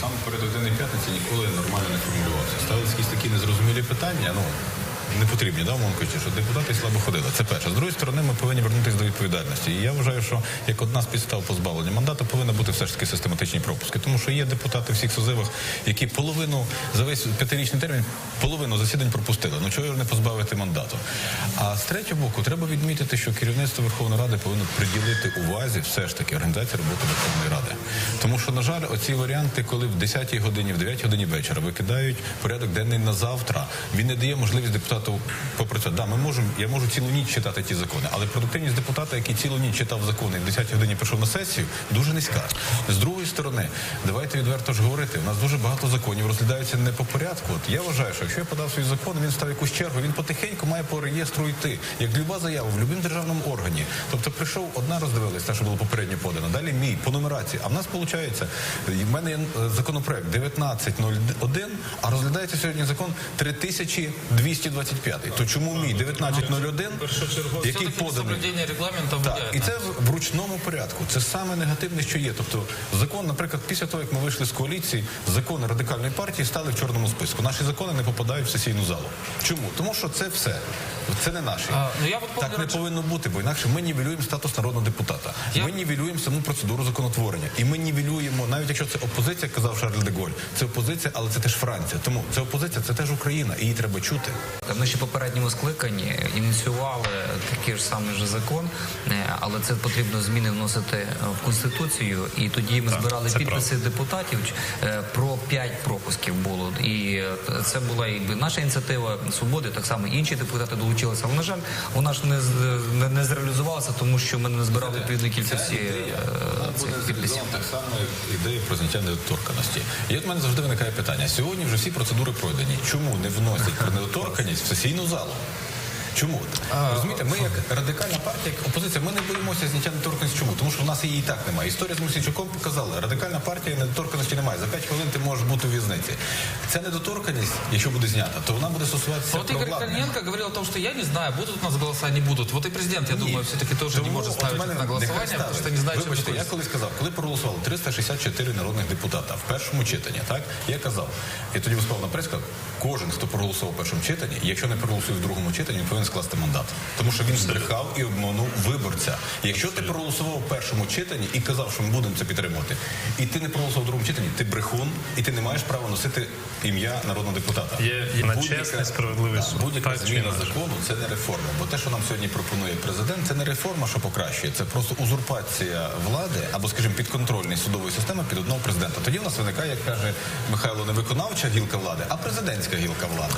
сам перед один п'ятниці ніколи нормально не формулювався. Ставились якісь такі незрозумілі питання. Ну не потрібні, да, умовно кажучи, що депутати слабо ходили. Це перше. З другої сторони, ми повинні вернутися до відповідальності. І я вважаю, що як одна з підстав позбавлення мандату повинна бути все ж таки систематичні пропуски. Тому що є депутати всіх созивах, які половину за весь п'ятирічний термін половину засідань пропустили. Ну чого не позбавити мандату? А з третього боку, треба відмітити, що керівництво Верховної Ради повинно приділити увазі все ж таки організації роботи Верховної Ради. Тому що, на жаль, оці варіанти, коли в 10-й годині, в 9-й годині вечора викидають порядок денний на завтра, він не дає можливість депутату попрацювати. Да, ми можемо, я можу цілу ніч читати ті закони, але продуктивність депутата, який цілу ніч читав закони і в 10-й годині прийшов на сесію, дуже низька. З другої сторони, давайте відверто ж говорити. У нас дуже багато законів розглядаються не по порядку. От я вважаю, що якщо я подав свій закон, він став якусь чергу, він потихеньку має по реєстру йти. Як люба заява в будь-якому державному органі. Тобто прийшов одна роздивилась, те, що було попередньо подано. Далі мій по нумерації. А в нас виходить, в мене є е, законопроект 1901, а розглядається сьогодні закон 3225. То чому мій 1901, який поданий? Так, і це в- ручному порядку. Це саме негативне, що є. Тобто, закон, наприклад, після того, як ми вийшли з коаліції, закони радикальної партії стали в чорному списку. Наші закони не попадають в сесійну залу. Чому? Тому що це все. Це не наші. А, ну, я так не повинно бути, бо інакше ми нівелюємо статус народного депутата. Я- Ми нівелюємо саму процедуру законотворення. І ми нівелюємо, навіть якщо це опозиція, казав Шарль де Голь, це опозиція, але це теж Франція. Тому це опозиція, це теж Україна, і її треба чути. Ми ще попередньому скликанні ініціювали такий ж самий же закон, е, але це потрібно зміни вносити в конституцію. І тоді ми збирали це підписи депутатів е, про п'ять пропусків було. І е, це була якби наша ініціатива свободи. Так само інші депутати долучилися. Але на жаль, вона ж не не, не зреалізувалася, тому що ми не збирали відповідну кількості цих підписів. так само, як ідея про зняття недоторканості. І от мене завжди виникає питання. Сьогодні вже всі процедури пройдені. Чому не вносять про недоторканність в сесійну залу? Чому? Розумієте, ми як радикальна партія, як опозиція, ми не боїмося зняття недоторканності. Чому? Тому що в нас її і так немає. Історія з Мусійчуком показала, радикальна партія недоторканності немає. За 5 хвилин ти можеш бути у в'язниці. Ця недоторканність, якщо буде знята, то вона буде стосуватися Вот Игорь провладних. Корниенко говорил о том, что я не знаю, будут у нас голоса, не будут. Вот и президент, я думаю, все-таки тоже не Тому от мене это на потому что ставить. не чем Вибачте, я колись сказав, коли проголосували 364 народних депутата в першому читанні, так я казав, і тоді виступав на прес, кожен, хто проголосував в першому читанні, якщо не проголосує в другому читанні, він повинен скласти мандат. Тому що він збрехав і обманув виборця. Якщо ти проголосував в першому читанні і казав, що ми будемо це підтримувати, і ти не проголосував в другому читанні, ти брехун, і ти не маєш права носити ім'я народного депутата. Є- є на Будь-яка- чесний, справедливий суд. Будь-яка Так зміна закону це не реформа. Бо те, що нам сьогодні пропонує президент, це не реформа, що покращує, це просто узурпація влади або, скажімо, підконтрольність судової системи під одного президента. Тоді в нас виникає, як каже Михайло, не виконавча гілка влади, а президентська гілка влади.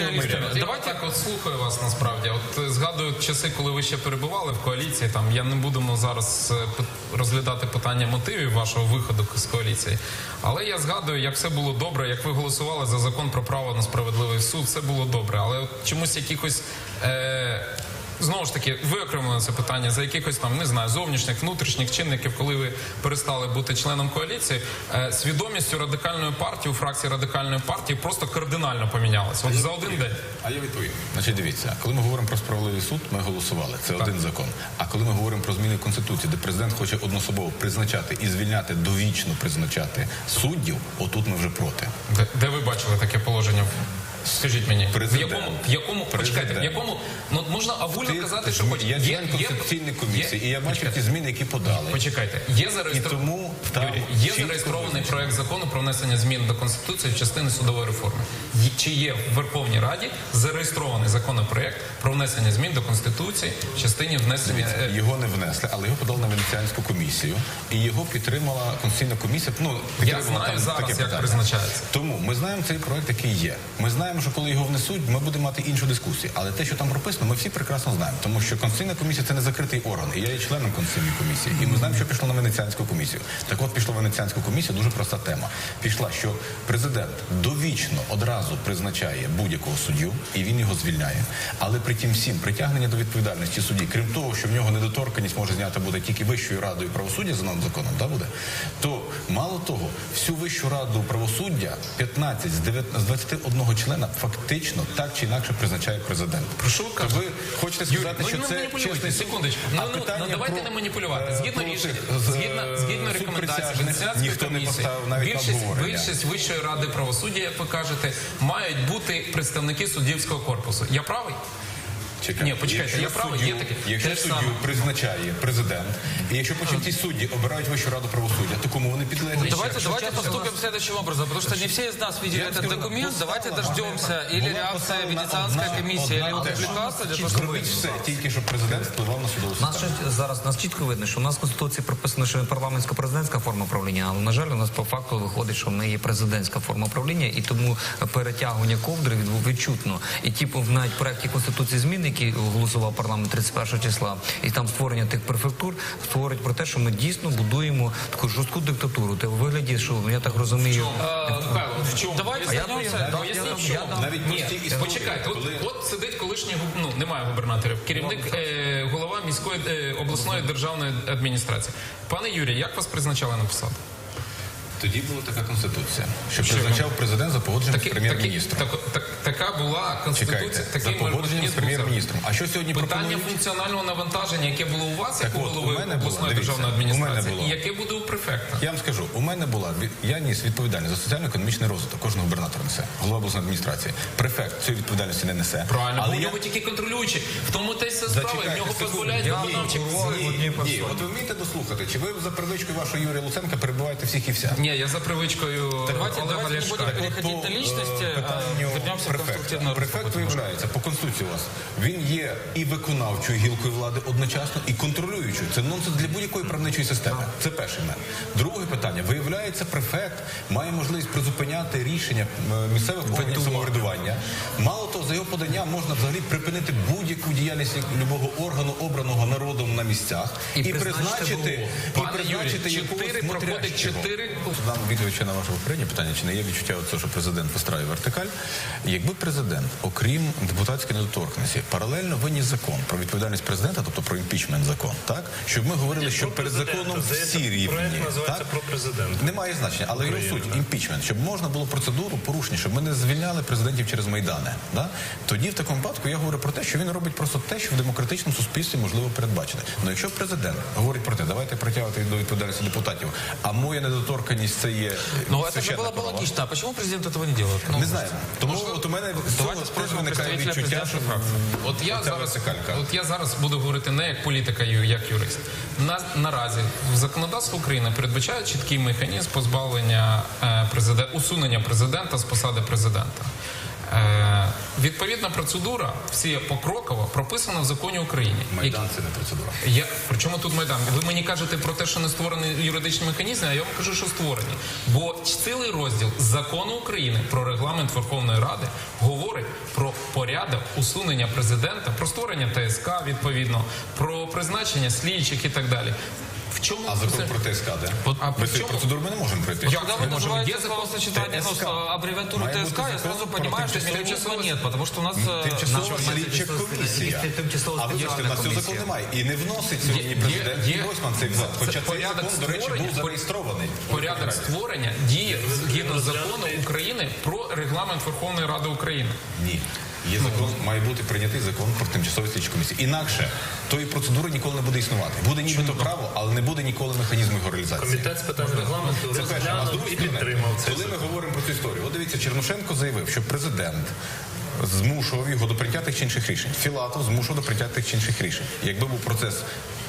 Реалістами. Давайте так от слухаю вас насправді. От е, згадую часи, коли ви ще перебували в коаліції. Там я не будемо зараз е, розглядати питання мотивів вашого виходу з коаліції. Але я згадую, як все було добре, як ви голосували за закон про право на справедливий суд. Все було добре. Але от чомусь якихось. Е- Знову ж таки, виокремлено це питання за якихось там не знаю зовнішніх, внутрішніх чинників, коли ви перестали бути членом коаліції, е, свідомістю радикальної партії у фракції радикальної партії просто кардинально помінялася. От за один день. А я відповім. Значить, дивіться, коли ми говоримо про справедливий суд, ми голосували. Це один закон. А коли ми говоримо про зміни конституції, де президент хоче однособово призначати і звільняти довічно призначати суддів, отут ми вже проти. Де, де ви бачили таке положення? Скажіть мені, Президент. в якому, в якому почекайте, в якому ну можна огульно Ти- казати, що хоч я член конституційної комісії, і я бачу ті зміни, які подали. Почекайте, є І тому там Юрій, є зареєстрований проект закону про внесення змін до конституції в частини судової реформи. Чи є в Верховній Раді зареєстрований законопроект про внесення змін до конституції в частині внесення е, Його не внесли, але його подали на Венеціанську комісію, і його підтримала конституційна комісія. Ну підтримала знаю там зараз, таке як питання. призначається. Тому ми знаємо цей проект, який є. Ми знаємо, що коли його внесуть, ми будемо мати іншу дискусію. Але те, що там прописано, ми всі прекрасно знаємо, тому що конституційна комісія це не закритий орган. І я є членом конституційної комісії. І ми знаємо, що пішло на Венеціанську комісію. Так от пішло в Венеціанську комісію дуже проста тема. Пішла, що президент довічно одразу призначає будь-якого суддю, і він його звільняє. Але при тім всім притягнення до відповідальності судді, крім того, що в нього недоторканність може зняти буде тільки Вищою радою правосуддя за новим законом, да, буде, то мало того, всю Вищу раду правосуддя 15 з 9 з 21 члена члена фактично так чи інакше призначає президент. Про що ви ви хочете Юрій, сказати, ну, що не це чесний секундочку. Ну, ну, ну, давайте про, не маніпулювати. е, Згідно про рішення, згідно, е, згідно суд рекомендацій Венеціанської комісії, навіть більшість, більшість Вищої ради правосуддя, як ви кажете, мають бути представники суддівського корпусу. Я правий? Чекайте, Ні, почекайте, якщо я суддю- є таке. Якщо Те ж суддю саме. призначає президент, і якщо потім ці судді обирають Вищу раду правосуддя, то кому вони підлеглі? Давайте, давайте поступим следующим образом, потому что не все из нас видели Я этот скажу, документ. тут Давайте стала дождемся или була реакция поставлена Венецианской одна- комиссии, одна вот теза. публикация для того, чтобы Зробіть все, тільки щоб президент впливав на судову Нас систему. зараз нас чітко видно, що у нас в конституції прописано, що парламентсько-президентська форма правління, але на жаль, у нас по факту виходить, що в неї є президентська форма правління, і тому перетягування ковдри від- відчутно. І ті в навіть проекті конституції змін, які голосував парламент 31 числа, і там створення тих префектур, створить про те, що ми дійсно будуємо таку жорстку диктатуру. Те у вигляді, що я так розумію. Е, Михайло, в чому? Давайте займемося- Навіть Ні, прості історії, почекайте, от, сидить колишній губ- ну немає губернаторів, керівник е, голова міської е, обласної державної адміністрації. Пане Юрій, як вас призначали на посаду? Тоді була така конституція, що призначав президент за погодженням з прем'єр-міністром. так, так, така була конституція, Чекайте, за погодженням з прем'єр-міністром. А що сьогодні Питання пропонують? функціонального навантаження, яке було у вас, як у голови мене обласної державної адміністрації, і яке буде у префекта? Я вам скажу, у мене була я ніс відповідальність за соціально-економічний розвиток. Кожен губернатор несе, голова обласної адміністрації. Префект цієї відповідальності не несе. Правильно, але бо я тільки контролюючі. В тому те справа, в нього дозволяють виконавчі ні, ні, от ви вмієте дослухати? Чи ви за привичкою вашого Юрія Луценка перебуваєте всіх і вся? Ні, я за привичкою Давайте, Олега давайте не Ляшка. будем переходить на личности, е, а вернемся в префекта. конструктивную Префект виявляється по конституції у вас. Він є і виконавчою гілкою влади одночасно, і контролюючою. Це нонсенс для будь-якої правничої системи. Це перше мене. Друге питання. Виявляється, префект має можливість призупиняти рішення е, місцевих органів самоврядування. Мало того, за його подання можна взагалі припинити будь-яку діяльність любого органу, обраного народом на місцях, І і, призначити призначити, і Пане призначити Юрій, якогось чотири проходить смотрящого. чотири. Дам відповідь ще на ваше попереднє питання, чи не є відчуття от що президент вистраює вертикаль. Якби президент, окрім депутатської недоторкності, паралельно виніс закон про відповідальність президента, тобто про імпічмент закон, так щоб ми говорили, що перед законом всі рівні. Так? про президента. Немає значення, але його суть імпічмент, щоб можна було процедуру порушення, щоб ми не звільняли президентів через майдани. Да? Тоді в такому випадку я говорю про те, що він робить просто те, що в демократичному суспільстві можливо передбачити. Ну якщо президент говорить про те, давайте притягувати до відповідальності депутатів, а моя недоторканність це є Ну, это же священна было бы права. логично. А почему президент этого не делает? Ну, Не знаю. Тому от у мене з цього Давайте теж спросимо виникає представителя відчуття, що президентської От я Оця зараз вертикалька. от я зараз буду говорити не як політика, ю- як юрист. На наразі в законодавство України передбачає чіткий механізм позбавлення е, президента усунення президента з посади президента. Е, відповідна процедура всі покрокова прописана в законі України. майдан це не процедура. Я причому тут майдан? Ви мені кажете про те, що не створений юридичний механізм, а я вам кажу, що створені. Бо цілий розділ закону України про регламент Верховної Ради говорить про порядок усунення президента, про створення ТСК відповідно, про призначення слідчих і так далі. В чому А закон це- про ТСК, де? От, а Без при цієї чому? процедури ми не можемо пройти. Я- Когда Мы вы можем называете где-то словосочетание, ну, ТСК. с- аббревиатуру Має ТСК, бути я закон сразу про понимаю, что тимчасову смысла слідчу нет, потому что у нас... э, Тимчасова наша- слідча комісія. Тимчасова А вибачте, спеціальна на цього комісія. закону немає. І не вносить сьогодні Є- президент є- Гройсман цей закон. це Хоча цей порядок закон, до речі, створення, був зареєстрований. Порядок створення діє згідно закону України про регламент Верховної Ради України. Ні. Є закон, має бути прийнятий закон про тимчасові слідчі комісії. Інакше тої процедури ніколи не буде існувати. Буде нібито право, але не буде ніколи механізму його реалізації. Комітет з питань регламенту Це перше. А з другої сторони, підтримав це. коли ми говоримо про цю історію, от дивіться, Черношенко заявив, що президент змушував його до прийняття тих чи інших рішень. Філатов змушував до прийняття тих чи інших рішень. Якби був процес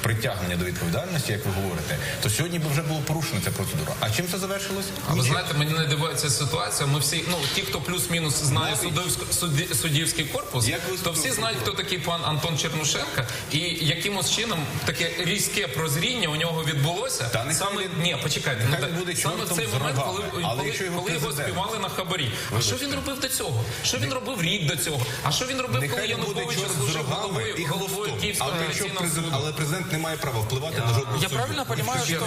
притягнення до відповідальності, як ви говорите, то сьогодні би вже було порушена ця процедура. А чим це завершилось? А ви знаєте, мені не дивується ситуація. Ми всі, ну ті, хто плюс-мінус знає Навіть- судовськ- суді- суддівський корпус, Як то всі знають, хто такий пан Антон Чернушенка, і якимось чином таке різке прозріння у нього відбулося. Та нехай саме він- ні, почекайте, ну, буде саме цей момент, коли, Але коли, його коли його спіймали на хабарі. А що він робив до цього? Що він робив рік до цього? А що він робив, коли Нехай буде Янукович служив головою, головою. Київського Але, президент, президент не має права впливати на жодного Я правильно понимаю, що.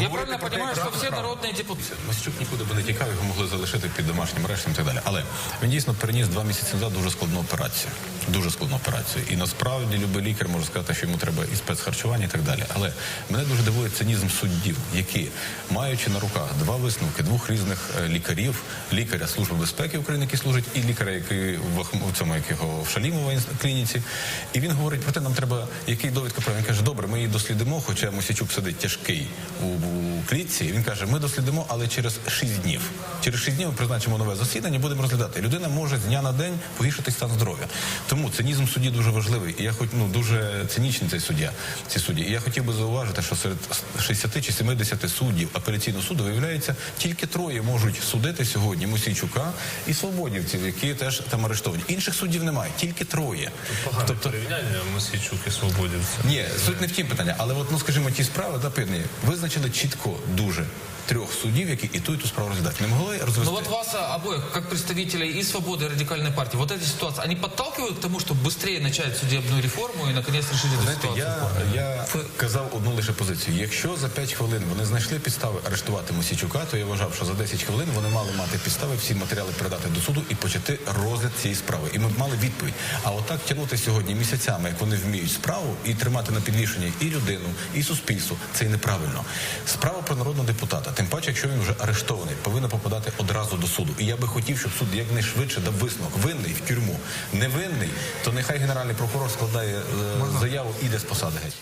Я правильно що понимаю, что все право. народные депутаты... Нікуди би не тікав, його могли залишити під домашнім арештом і так далі. Але він дійсно переніс два місяці назад дуже складну операцію. Дуже складну операцію. І насправді любий лікар може сказати, що йому треба і спецхарчування, і так далі. Але мене дуже дивує цинізм суддів, які, маючи на руках два висновки двох різних е, лікарів, лікаря Служби безпеки України, який служить, і лікаря, який в цьому якого в Шалімова інс- клініці, і він говорить про те, нам треба який довідка про він каже, добре, ми її дослідимо, хоча Мосічук сидить тяжкий у, у клітці. Він каже, ми дослідимо, але через 6 днів. Через 6 днів ми призначимо нове засідання, будемо розглядати. Людина може з дня на день погіршити стан здоров'я. Тому цинізм судді дуже важливий. І я хоч ну дуже цинічний цей суддя. Ці судді. І я хотів би зауважити, що серед 60 чи 70 суддів апеляційного суду виявляється, тільки троє можуть судити сьогодні Мосійчука і свободівців, які теж там арештовані. Інших суддів немає, тільки троє. Тобто порівняння Мосійчук і Свободівця. Ні, суть не в тім питання, але от, ну скажімо, ті справи да, певні, визначили чітко дуже трьох суддів, які і ту, і ту справу розглядають. Не могли розвести. Ну вот вас а, обоих, как представителей и свободы, и радикальной партии, вот эти ситуации, они подталкивают к тому, чтобы быстрее начать судебную реформу и наконец решить эту Знаєте, ситуацию? я, я казав одну лише позицію. Якщо за 5 хвилин вони знайшли підстави арештувати Мосійчука, то я вважав, що за 10 хвилин вони мали мати підстави всі матеріали передати до суду і почати розгляд цієї справи. І ми б мали відповідь. А отак тягнути сьогодні місяцями, як вони вміють справу, і тримати на підвішенні і людину, і суспільство, це і неправильно. Справа про народного депутата, тим паче, якщо він вже арештований, повинна попадати одразу до суду. І я би хотів, щоб суд якнайшвидше дав висновок. Винний в тюрму, невинний, то нехай генеральний прокурор складає е, заяву і йде з посади геть.